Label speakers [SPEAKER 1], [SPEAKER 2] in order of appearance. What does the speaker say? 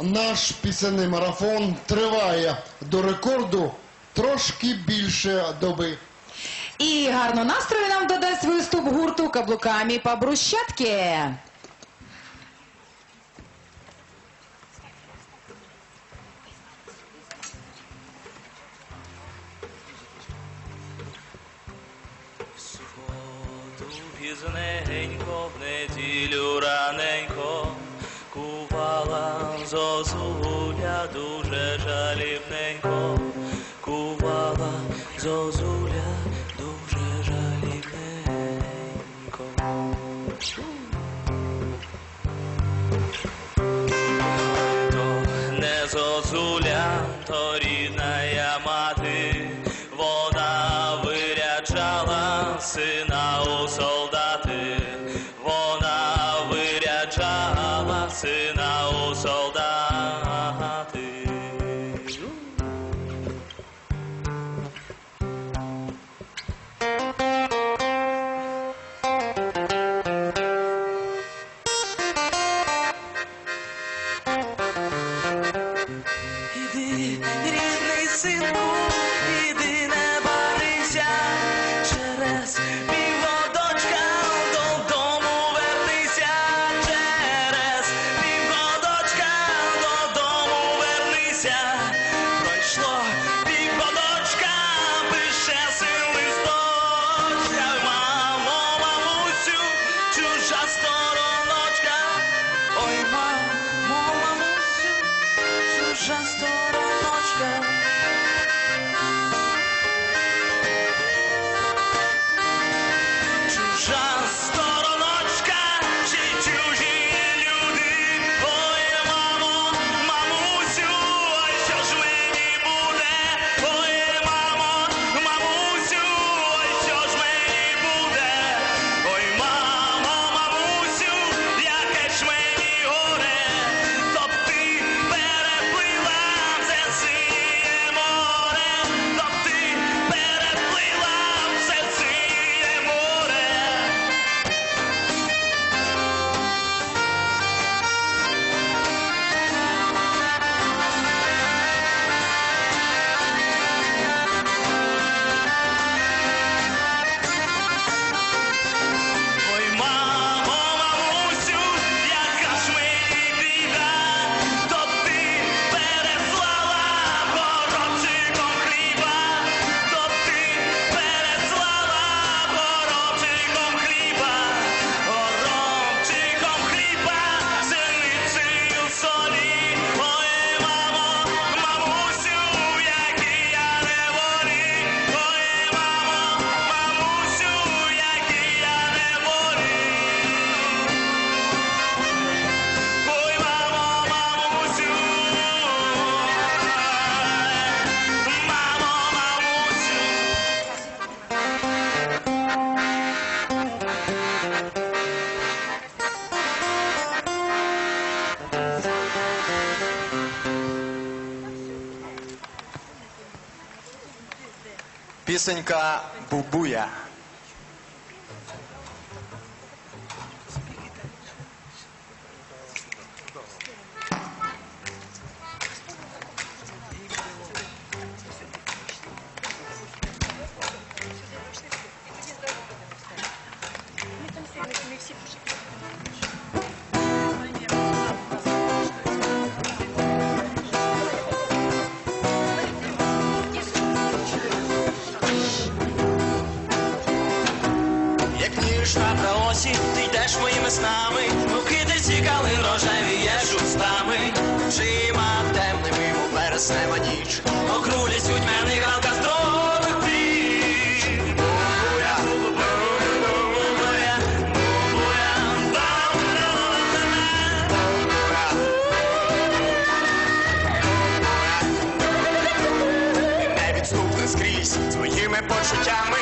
[SPEAKER 1] Наш пісенний марафон триває до рекорду трошки більше доби.
[SPEAKER 2] І гарно настрою нам додасть виступ гурту каблуками по брусчатки.
[SPEAKER 3] Суботу пізненько, в неділю раненько, кувала зозуля дуже жалібненько, кувала зозуля дуже жалібненько. То не зозуля, то рідна я мати, вона виряджала сина у солдати, вона виряджала сина у солдати. just
[SPEAKER 4] Пісенька Бубуя.
[SPEAKER 3] Як ніжна та осінь, ти йдеш моїми снами, Мовки ці калин рожевіє шустами, Чима темними, мов вереснева ніч, Окрулять мене галка здорових пліч. Бубуя, бубуя, бубуя,
[SPEAKER 4] І невідступна скрізь своїми почуттями